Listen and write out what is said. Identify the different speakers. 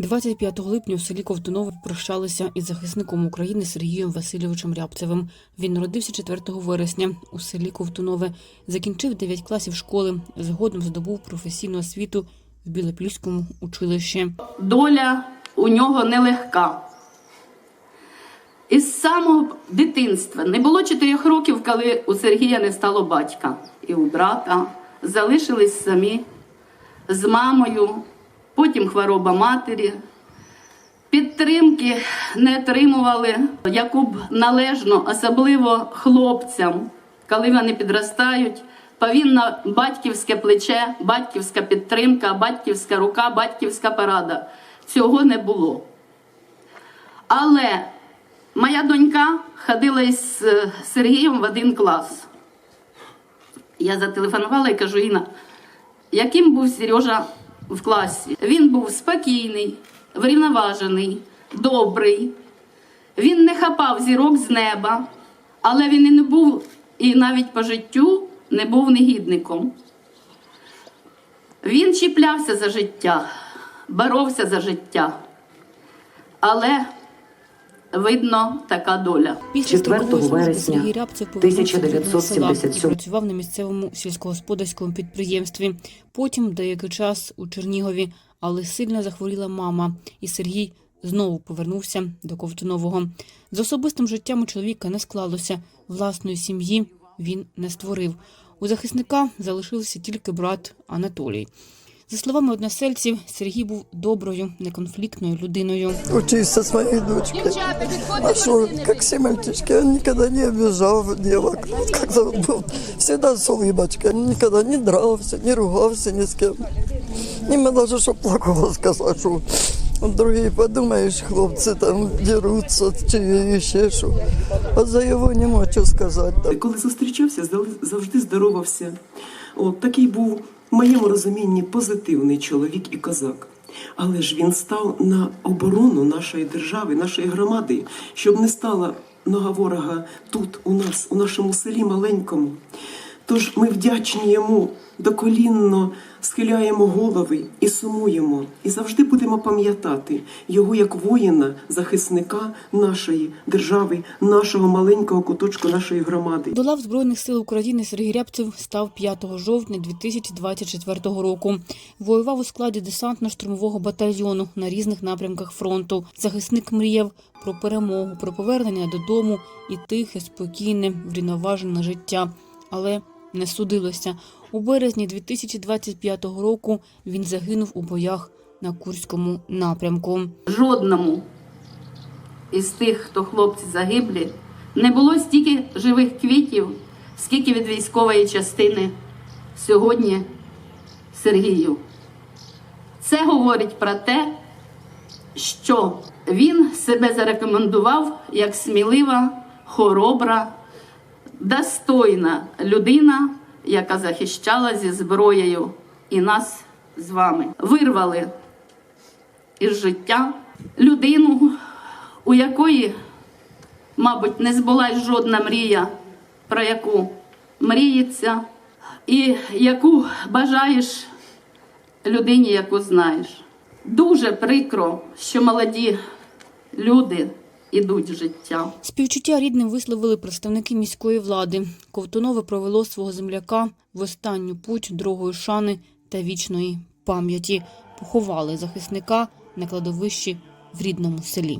Speaker 1: 25 липня у селі Ковтунове прощалися із захисником України Сергієм Васильовичем Рябцевим. Він народився 4 вересня у селі Ковтунове, закінчив 9 класів школи, згодом здобув професійну освіту в Білопільському училищі.
Speaker 2: доля у нього нелегка. Із самого дитинства не було чотирьох років, коли у Сергія не стало батька і у брата. Залишились самі з мамою, потім хвороба матері. Підтримки не отримували, яку б належно, особливо хлопцям, коли вони підростають. Повинна батьківське плече, батьківська підтримка, батьківська рука, батьківська порада. Цього не було. Але моя донька ходила із е, Сергієм в один клас. Я зателефонувала і кажу: Інна, яким був Сережа в класі? Він був спокійний, врівноважений, добрий. Він не хапав зірок з неба, але він і не був, і навіть по життю не був негідником. Він чіплявся за життя, боровся за життя. Але, видно, така доля.
Speaker 1: Після
Speaker 3: 4
Speaker 1: строкової служби
Speaker 3: вересня
Speaker 1: Сергій Рябцев повернувся до рідного села і
Speaker 3: 1977
Speaker 1: працював на місцевому сільськогосподарському підприємстві. Потім деякий час у Чернігові, але сильно захворіла мама, і Сергій знову повернувся до Ковтунового. З особистим життям у чоловіка не склалося. Власної сім'ї він не створив. У захисника залишився тільки брат Анатолій. За словами односельців, Сергій був доброю, неконфліктною людиною.
Speaker 4: Учился с моей дочкой. А что, как все мальчишки, он никогда не обижал девок. Вот Когда он был, всегда с улыбочкой. Он никогда не дрался, не ругался ни с кем. Не могу даже, что плохого сказать, что другие, подумаешь, хлопцы там дерутся, чи еще что. А за его не можу сказать. Да.
Speaker 5: Коли зустрічався, здали- завжди здоровався. От такий був в моєму розумінні позитивний чоловік і козак. Але ж він став на оборону нашої держави, нашої громади, щоб не стала нога ворога тут, у нас, у нашому селі маленькому. Тож ми вдячні йому доколінно схиляємо голови і сумуємо, і завжди будемо пам'ятати його як воїна, захисника нашої держави, нашого маленького куточку нашої громади.
Speaker 1: До лав Збройних сил України Сергій Рябцев став 5 жовтня 2024 року. Воював у складі десантно-штурмового батальйону на різних напрямках фронту. Захисник мріяв про перемогу, про повернення додому і тихе, спокійне, врівноважене життя. Але не судилося. У березні 2025 року він загинув у боях на Курському напрямку.
Speaker 2: Жодному із тих, хто хлопці загиблі, не було стільки живих квітів, скільки від військової частини сьогодні Сергію. Це говорить про те, що він себе зарекомендував як смілива, хоробра, достойна людина, яка захищала зі зброєю і нас з вами. Вирвали із життя людину, у якої, мабуть, не збулась жодна мрія, про яку мріється, і яку бажаєш людині, яку знаєш. Дуже прикро, що молоді люди ідуть життя.
Speaker 1: Співчуття рідним висловили представники міської влади. Ковтунове провело свого земляка в останню путь другої шани та вічної пам'яті. Поховали захисника на кладовищі в рідному селі.